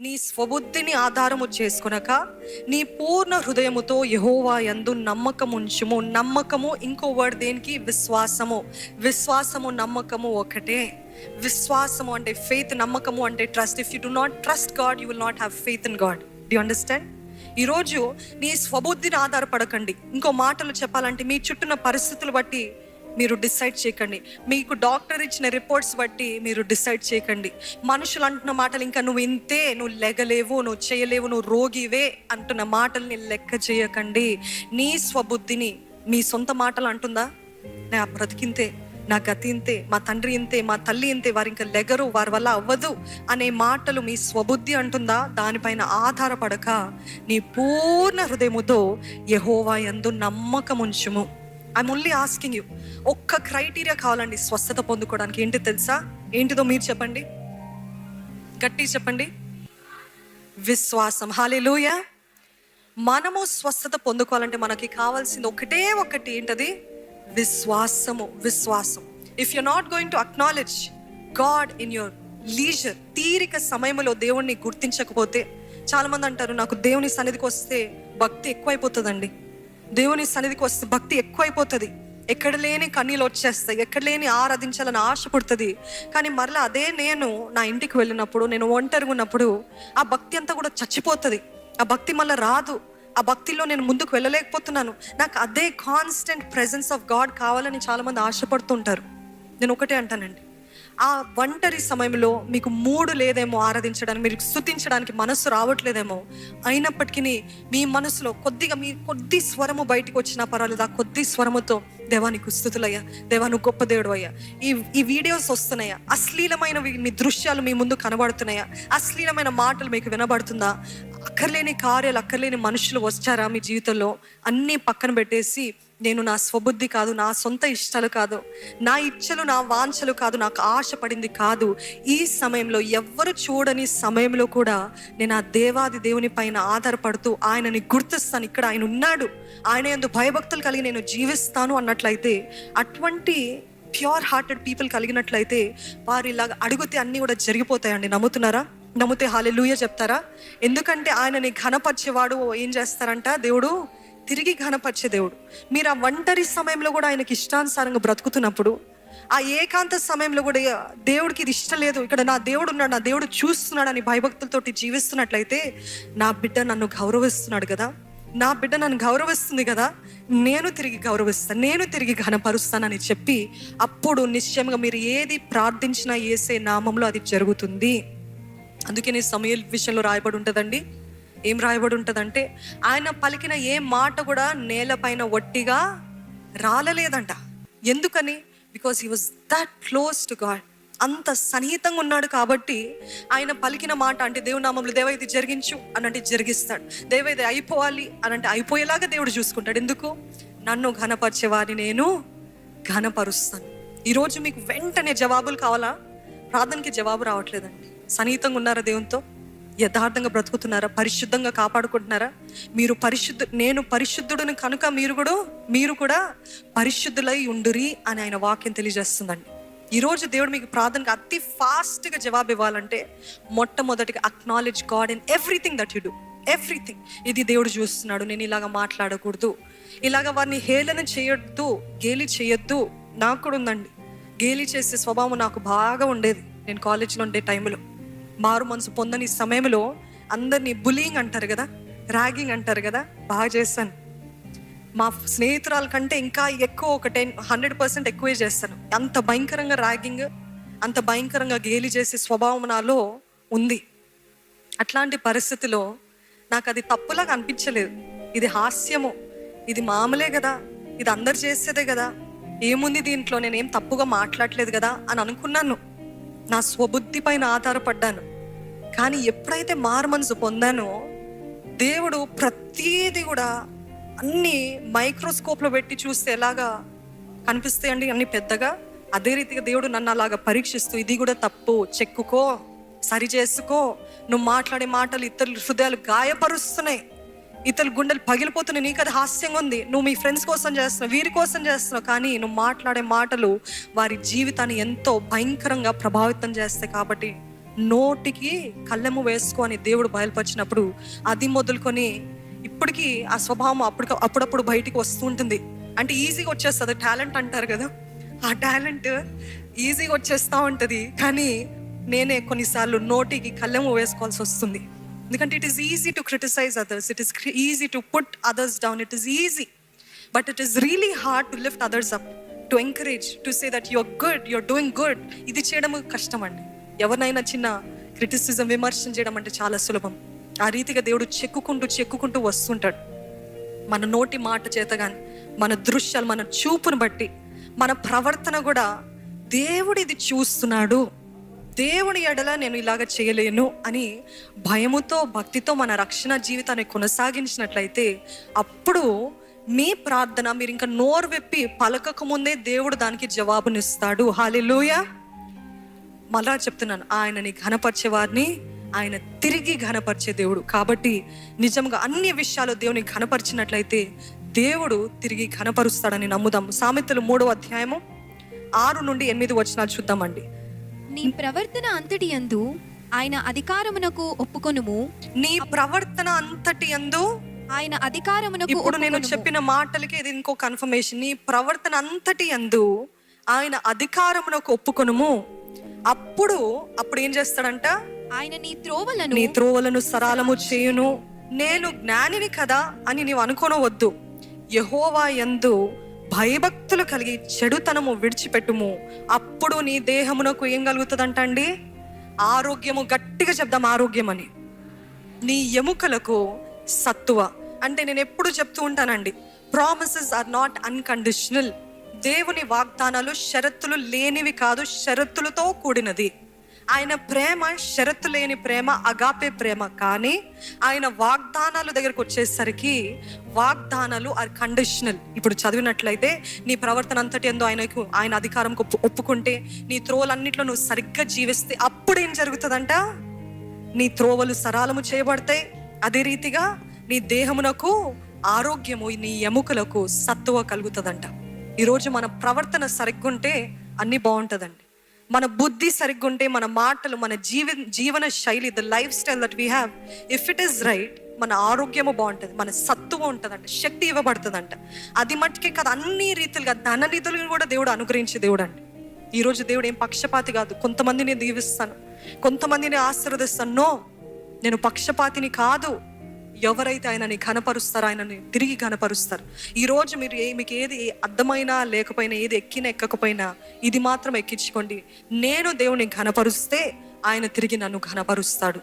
నీ స్వబుద్ధిని ఆధారము చేసుకునక నీ పూర్ణ హృదయముతో యహోవా యందు నమ్మకం ఉంచుము. నమ్మకము ఇంకో వర్డ్ దేనికి? విశ్వాసము. విశ్వాసము నమ్మకము ఒకటే. విశ్వాసము అంటే ఫెయిత్ నమ్మకము అంటే trust if you do not trust God you will not have faith in God do understand ఈరోజు నీ స్వబుద్ధిని ఆధారపడకండి. ఇంకో మాటలు చెప్పాలంటే మీ చుట్టూన్న పరిస్థితులు బట్టి మీరు డిసైడ్ చేయకండి. మీకు డాక్టర్ ఇచ్చిన రిపోర్ట్స్ బట్టి మీరు డిసైడ్ చేయకండి. మనుషులు అంటున్న మాటలు ఇంకా నువ్వు ఇంతే నువ్వు లెగలేవు నువ్వు చేయలేవు నువ్వు రోగివే అంటున్న మాటల్ని లెక్క చేయకండి. నీ స్వబుద్ధిని మీ సొంత మాటలు అంటుందా? నా బ్రతికింతే నా గతి ఇంతే మా తండ్రి ఇంతే మా తల్లి ఇంతే వారు ఇంకా లెగరు వారి వల్ల అవ్వదు అనే మాటలు మీ స్వబుద్ధి అంటుందా? దానిపైన ఆధారపడక నీ పూర్ణ హృదయముతో యహోవా యందు నమ్మకముంచుము. I I'm only asking you ఒక్క క్రైటీరియా కావాలండి స్వస్థత పొందుకోవడానికి. ఏంటి తెలుసా? ఏంటిదో మీరు చెప్పండి. గట్టి చెప్పండి. విశ్వాసం. హాలేలుయ మనము స్వస్థత పొందుకోవాలంటే మనకి కావాల్సింది ఒకటే ఒకటి ఏంటది? విశ్వాసము విశ్వాసం. If you not going to acknowledge God in your leisure తీరిక సమయంలో దేవుణ్ణి గుర్తించకపోతే చాలామంది అంటారు నాకు దేవుని సన్నిధికి వస్తే భక్తి ఎక్కువైపోతుందండి. దేవుని సన్నిధికి వస్తే భక్తి ఎక్కువైపోతుంది. ఎక్కడ లేని కన్నీళ్ళు వచ్చేస్తాయి ఎక్కడ లేని ఆరాధించాలని ఆశ పుడుతుంది. కానీ మరలా అదే నేను నా ఇంటికి వెళ్ళినప్పుడు నేను ఒంటరిగా ఉన్నప్పుడు ఆ భక్తి అంతా కూడా చచ్చిపోతుంది. ఆ భక్తి మళ్ళీ రాదు. ఆ భక్తిలో నేను ముందుకు వెళ్ళలేకపోతున్నాను. నాకు అదే కాన్స్టెంట్ ప్రెజెన్స్ ఆఫ్ గాడ్ కావాలని చాలామంది ఆశపడుతుంటారు. నేను ఒకటే అంటానండి. ఆ ఒంటరి సమయంలో మీకు మూడు లేదేమో ఆరాధించడానికి మీరు స్థుతించడానికి మనస్సు రావట్లేదేమో. అయినప్పటికీ మీ మనసులో కొద్దిగా మీ కొద్ది స్వరము బయటకు వచ్చినా పర్వాలేదు. ఆ కొద్ది స్వరముతో దేవానికి స్థుతులయ్యా దేవాను గొప్ప దేవుడు అయ్యా ఈ ఈ వీడియోస్ వస్తున్నాయా? అశ్లీలమైన మీ దృశ్యాలు మీ ముందు కనబడుతున్నాయా? అశ్లీలమైన మాటలు మీకు వినబడుతుందా? అక్కర్లేని కార్యాలు అక్కర్లేని మనుషులు వచ్చారా మీ జీవితంలో? అన్నీ పక్కన పెట్టేసి నేను నా స్వబుద్ధి కాదు నా సొంత ఇష్టాలు కాదు నా ఇచ్చలు నా వాంఛలు కాదు నాకు ఆశపడింది కాదు. ఈ సమయంలో ఎవ్వరు చూడని సమయంలో కూడా నేను ఆ దేవాది దేవుని పైన ఆధారపడుతూ ఆయనని గుర్తిస్తాను. ఇక్కడ ఆయన ఉన్నాడు. ఆయన ఎందు భయభక్తులు కలిగి నేను జీవిస్తాను అన్నట్లయితే అటువంటి ప్యూర్ హార్టెడ్ పీపుల్ కలిగినట్లయితే వారు ఇలాగ అడిగితే అన్నీ కూడా జరిగిపోతాయండి. నమ్ముతున్నారా? నమ్మితే హాలెలూయ చెప్తారా? ఎందుకంటే ఆయనని ఘనపరిచేవాడు ఏం చేస్తారంట? దేవుడు తిరిగి ఘనపరిచే దేవుడు. మీరు ఆ ఒంటరి సమయంలో కూడా ఆయనకి ఇష్టానుసారంగా బ్రతుకుతున్నప్పుడు ఆ ఏకాంత సమయంలో కూడా దేవుడికి ఇది ఇష్టం లేదు ఇక్కడ నా దేవుడు ఉన్నాడు నా దేవుడు చూస్తున్నాడు అని భయభక్తులతోటి జీవిస్తున్నట్లయితే నా బిడ్డ నన్ను గౌరవిస్తున్నాడు కదా. నా బిడ్డ నన్ను గౌరవిస్తుంది కదా. నేను తిరిగి గౌరవిస్తాను నేను తిరిగి ఘనపరుస్తానని చెప్పి అప్పుడు నిశ్చయంగా మీరు ఏది ప్రార్థించినా ఏసే నామంలో అది జరుగుతుంది. అందుకే నేను సమయ విషయంలో రాయబడి ఉంటుందండి. ఏం రాయబడి ఉంటుందంటే ఆయన పలికిన ఏ మాట కూడా నేలపైన వట్టిగా రాలలేదంట. ఎందుకని? Because he was that close to God అంత సన్నిహితంగా ఉన్నాడు కాబట్టి ఆయన పలికిన మాట అంటే దేవు నామంలో దేవ ఇది జరిగించు అని అంటే జరిగిస్తాడు. దేవ ఇది అయిపోవాలి అని అంటే అయిపోయేలాగా దేవుడు చూసుకుంటాడు. ఎందుకు? నన్ను ఘనపరిచేవారిని నేను ఘనపరుస్తాను. ఈరోజు మీకు వెంటనే జవాబులు కావాలా? ప్రార్థనకి జవాబు రావట్లేదండి. సన్నిహితంగా ఉన్నారా దేవునితో? యథార్థంగా బ్రతుకుతున్నారా? పరిశుద్ధంగా కాపాడుకుంటున్నారా? మీరు పరిశుద్ధ నేను పరిశుద్ధుడిని కనుక మీరు కూడా మీరు కూడా పరిశుద్ధులై ఉండురి అని ఆయన వాక్యం తెలియజేస్తుందండి. ఈరోజు దేవుడు మీకు ప్రార్థనకు అతి ఫాస్ట్గా జవాబు ఇవ్వాలంటే మొట్టమొదటిగా acknowledge God in everything that you do everything ఇది దేవుడు చూస్తున్నాడు. నేను ఇలాగ మాట్లాడకూడదు. ఇలాగ వారిని హేళన చేయొద్దు గేలి చేయొద్దు. నాకు కూడా ఉందండి. గేలి చేసే స్వభావం నాకు బాగా ఉండేది. నేను కాలేజ్లో ఉండే టైంలో మారు మనసు పొందని సమయంలో అందరినీ బులింగ్ అంటారు కదా ర్యాగింగ్ అంటారు కదా బాగా చేస్తాను. మా స్నేహితురాల కంటే ఇంకా ఎక్కువ ఒక టెన్ హండ్రెడ్ పర్సెంట్ ఎక్కువే చేస్తాను. అంత భయంకరంగా ర్యాగింగ్ అంత భయంకరంగా గేలి చేసే స్వభావం నాలో ఉంది. అట్లాంటి పరిస్థితిలో నాకు అది తప్పులాగా అనిపించలేదు. ఇది హాస్యము ఇది మామూలే కదా ఇది అందరు చేసేదే కదా ఏముంది దీంట్లో నేనేం తప్పుగా మాట్లాడలేదు కదా అని అనుకున్నాను. నా స్వబుద్ధి పైన ఆధారపడ్డాను. కానీ ఎప్పుడైతే మారు మనసు పొందానో దేవుడు ప్రతీది కూడా అన్ని మైక్రోస్కోప్లో పెట్టి చూస్తే ఎలాగా కనిపిస్తాయండి అన్ని పెద్దగా. అదే రీతిగా దేవుడు నన్ను అలాగా పరీక్షిస్తూ ఇది కూడా తప్పు చెక్కుకో సరి చేసుకో నువ్వు మాట్లాడే మాటలు ఇతరుల హృదయాలు గాయపరుస్తున్నాయి. ఇతరుల గుండెలు పగిలిపోతున్నాయి. నీకు అది హాస్యంగా ఉంది. నువ్వు మీ ఫ్రెండ్స్ కోసం చేస్తున్నావు వీరి కోసం చేస్తున్నావు. కానీ నువ్వు మాట్లాడే మాటలు వారి జీవితాన్ని ఎంతో భయంకరంగా ప్రభావితం చేస్తాయి. కాబట్టి నోటికి కళ్ళెము వేసుకో అని దేవుడు బయలుపరిచినప్పుడు అది మొదలుకొని ఇప్పటికీ ఆ స్వభావం అప్పుడు అప్పుడప్పుడు బయటికి వస్తూ ఉంటుంది. అంటే ఈజీగా వచ్చేస్తుంది. టాలెంట్ అంటారు కదా. ఆ టాలెంట్ ఈజీగా వచ్చేస్తూ ఉంటుంది. కానీ నేనే కొన్నిసార్లు నోటికి కళ్ళెము వేసుకోవాల్సి వస్తుంది. ఎందుకంటే it is easy to criticise others it is easy to put others down it is easy but it is really hard to lift others up to encourage to say that your good your doing good ఇది చేయడం కష్టం అండి. ఎవరినైనా చిన్న criticism విమర్శన చేయడం అంటే చాలా సులభం. ఆ రీతిగా దేవుడు చెక్కుకుంటూ చెక్కుకుంటూ వస్తుంటాడు. మన నోటి మాట చేత కానీ మన దృశ్యాలు మన చూపును బట్టి మన ప్రవర్తన కూడా దేవుడు ఇది చూస్తున్నాడు. దేవుని ఎడల నేను ఇలాగ చేయలేను అని భయముతో భక్తితో మన రక్షణ జీవితాన్ని కొనసాగించినట్లయితే అప్పుడు మీ ప్రార్థన మీరు ఇంకా నోరు విప్పి పలకక ముందే దేవుడు దానికి జవాబునిస్తాడు. హాలిలోయ మళ్ళా చెప్తున్నాను ఆయనని ఘనపరిచే వారిని ఆయన తిరిగి ఘనపరిచే దేవుడు. కాబట్టి నిజంగా అన్ని విషయాలు దేవుని ఘనపరిచినట్లయితే దేవుడు తిరిగి ఘనపరుస్తాడని నమ్ముదాం. సామెతలు మూడో అధ్యాయము ఆరు నుండి ఎనిమిది వచనాలు చూద్దామండి. నీ ప్రవర్తన అంతటి యందు ఆయన అధికారమునకు ఒప్పుకొనుము. నీ ప్రవర్తన అంతటి అందు ఆయన అధికారమునకు ఇప్పుడు నేను. చెప్పిన మాటలకి ఇది ఇంకో కన్ఫర్మేషన్ నీ ప్రవర్తన అంతటి అందు ఆయన అధికారమునకు ఒప్పుకొనుము. అప్పుడు అప్పుడు ఏం చేస్తాడంట? ఆయన నీ త్రోవలను నీ త్రోవలను సరాలము చేయును. నేను జ్ఞానిని కదా అని నీవు అనుకోనవద్దు. యహోవా యందు భయభక్తులు కలిగి చెడుతనము విడిచిపెట్టుము. అప్పుడు నీ దేహమునకు ఏం కలుగుతుందంట అండి ఆరోగ్యము గట్టిగా చెప్దాం ఆరోగ్యం అని నీ ఎముకలకు సత్తువ. అంటే నేను ఎప్పుడు చెప్తూ ఉంటానండి ప్రామిసెస్ ఆర్ నాట్ అన్కండిషనల్ దేవుని వాగ్దానాలు షరతులు లేనివి కాదు షరతులతో కూడినది. ఆయన ప్రేమ షరతు లేని ప్రేమ అగాపే ప్రేమ. కానీ ఆయన వాగ్దానాలు దగ్గరకు వచ్చేసరికి వాగ్దానాలు ఆర్ కండిషనల్ ఇప్పుడు చదివినట్లయితే నీ ప్రవర్తన అంతటి ఎందు ఆయనకు ఆయన అధికారం ఒప్పుకుంటే నీ త్రోవలన్నింటిలో నువ్వు సరిగ్గా జీవిస్తే అప్పుడు ఏం జరుగుతుందంట? నీ త్రోవలు సరాలము చేయబడతాయి. అదే రీతిగా నీ దేహమునకు ఆరోగ్యము నీ ఎముకలకు సత్తువ కలుగుతుందంట. ఈరోజు మన ప్రవర్తన సరిగ్గుంటే అన్ని బాగుంటుందంట. మన బుద్ధి సరిగ్గుంటే మన మాటలు మన జీవ జీవన శైలి the lifestyle that we have if it is right మన ఆరోగ్యము బాగుంటుంది మన సత్తువ ఉంటుందంట శక్తి ఇవ్వబడుతుందంట. అది మట్టుకే కదా అన్ని రీతిలుగా ధన నిధులను కూడా దేవుడు అనుగ్రహించే దేవుడు అండి ఈరోజు దేవుడు ఏం పక్షపాతి కాదు. కొంతమందిని దీవిస్తాను కొంతమందిని ఆశీర్వదిస్తాను. నో నేను పక్షపాతిని కాదు. ఎవరైతే ఆయనని కనపరుస్తారో ఆయనని తిరిగి కనపరుస్తారు ఈరోజు మీరు ఏ మీకు ఏది అర్థమైనా లేకపోయినా ఏది ఎక్కినా ఎక్కకపోయినా ఇది మాత్రం ఎక్కించుకోండి. నేను దేవుని ఘనపరుస్తే ఆయన తిరిగి నన్ను ఘనపరుస్తాడు.